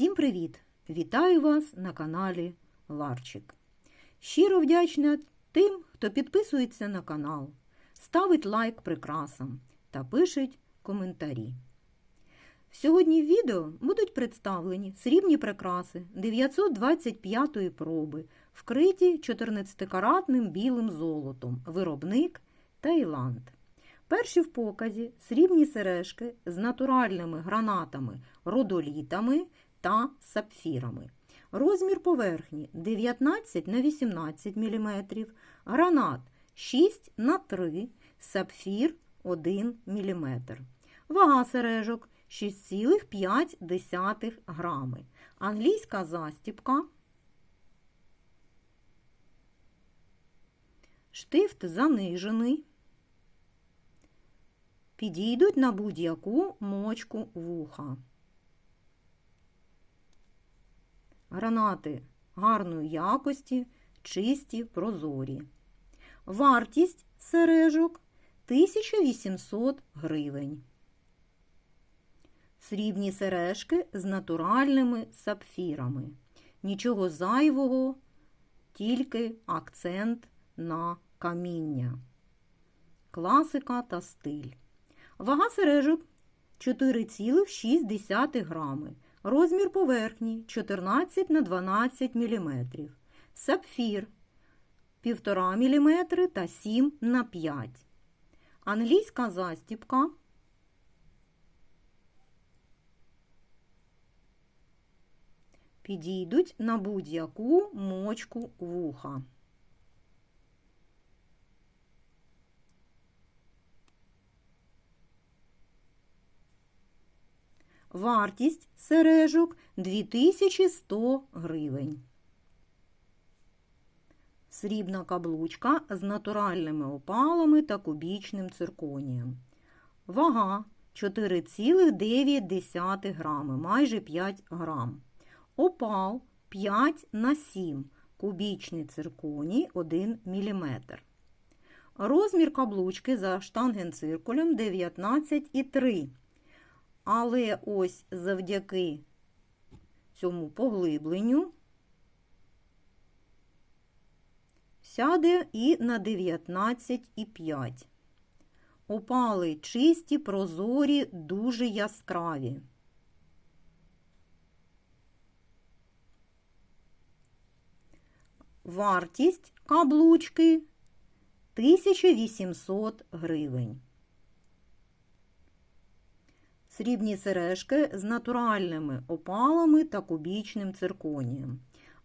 Всім привіт! Вітаю вас на каналі Ларчик. Щиро вдячна тим, хто підписується на канал, ставить лайк прикрасам та пишеть коментарі. Сьогодні в відео будуть представлені срібні прикраси 925-ї проби, вкриті 14-каратним білим золотом, виробник Таїланд. Перші в показі срібні сережки з натуральними гранатами, родолітами та сапфірами. Розмір поверхні 19 на 18 мм, гранат 6 на 3 сапфір 1 мм. Вага сережок 6,5 грами. Англійська застіпка. Штифт занижений. Підійдуть на будь-яку мочку вуха. Гранати гарної якості, чисті, прозорі. Вартість сережок 1800 гривень. Срібні сережки з натуральними сапфірами. Нічого зайвого, тільки акцент на каміння. Класика та стиль. Вага сережок 4,6 грами. Розмір поверхні 14 на 12 мм. Сапфір 1,5 мм та 7 на 5 Англійська застіпка. Підійдуть на будь-яку мочку вуха. Вартість сережок 2100 гривень. Срібна каблучка з натуральними опалами та кубічним цирконієм. Вага 4,9 грами, майже 5 грам. Опал 5 на 7, кубічний цирконій 1 мм. Розмір каблучки за штангенциркулем 19,3 але ось завдяки цьому поглибленню сяде і на 19,5. Опали чисті, прозорі, дуже яскраві. Вартість каблучки 1800 гривень. Срібні сережки з натуральними опалами та кубічним цирконієм.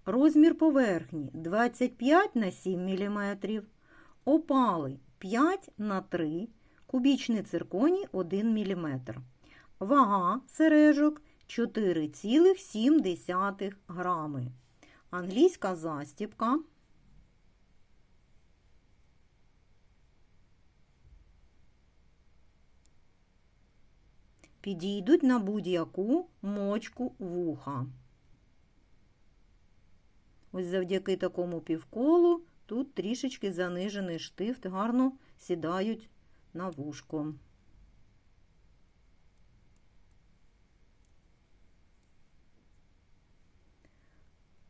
Розмір поверхні 25 на 7 мм, опали 5 на 3 кубічний цирконій 1 мм. Вага сережок 4,7 грами. Англійська застіпка. Підійдуть на будь-яку мочку вуха. Ось завдяки такому півколу тут трішечки занижений штифт, гарно сідають на вушко.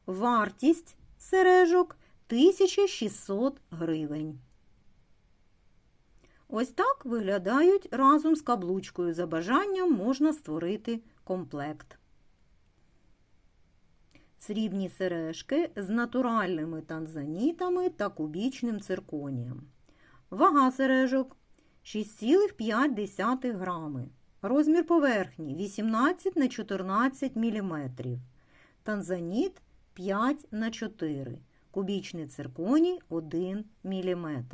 Вартість сережок 1600 гривень. Ось так виглядають разом з каблучкою. За бажанням можна створити комплект. Срібні сережки з натуральними танзанітами та кубічним цирконієм. Вага сережок 6,5 грами. Розмір поверхні 18 на 14 мм. Танзаніт 5 на 4 Кубічний цирконій 1 мм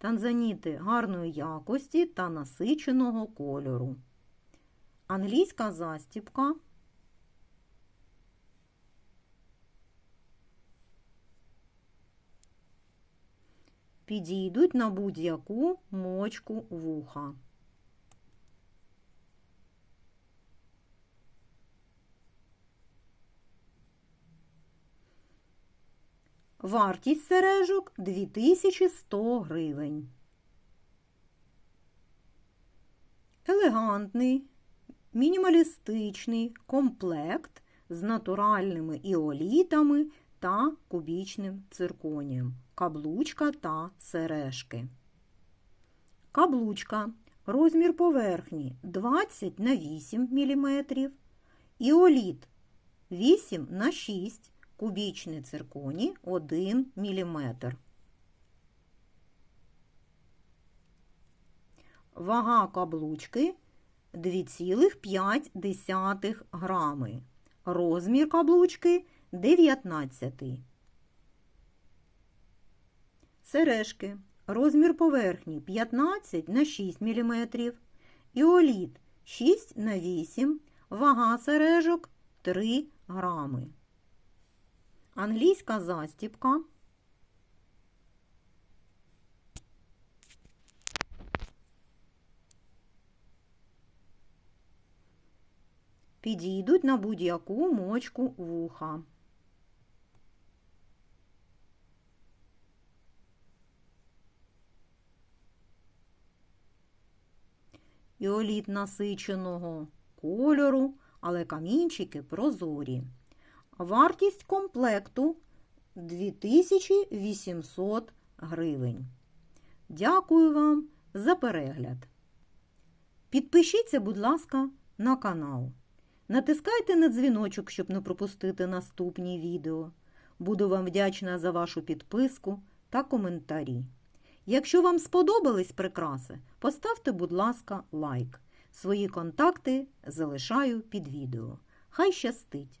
танзаніти гарної якості та насиченого кольору. Англійська застіпка. Підійдуть на будь-яку мочку вуха. Вартість сережок 2100 гривень. Елегантний мінімалістичний комплект з натуральними іолітами та кубічним цирконієм, каблучка та сережки. Каблучка. Розмір поверхні 20 на 8 мм. Іоліт 8 на 6 кубічний цирконій 1 мм. Вага каблучки 2,5 грами. Розмір каблучки 19. Сережки. Розмір поверхні 15 на 6 мм. Іоліт 6 на 8 Вага сережок 3 грами. Англійська застіпка. Підійдуть на будь-яку мочку вуха. Іоліт насиченого кольору, але камінчики прозорі. Вартість комплекту 2800 гривень. Дякую вам за перегляд. Підпишіться, будь ласка, на канал. Натискайте на дзвіночок, щоб не пропустити наступні відео. Буду вам вдячна за вашу підписку та коментарі. Якщо вам сподобались прикраси, поставте, будь ласка, лайк. Свої контакти залишаю під відео. Хай щастить!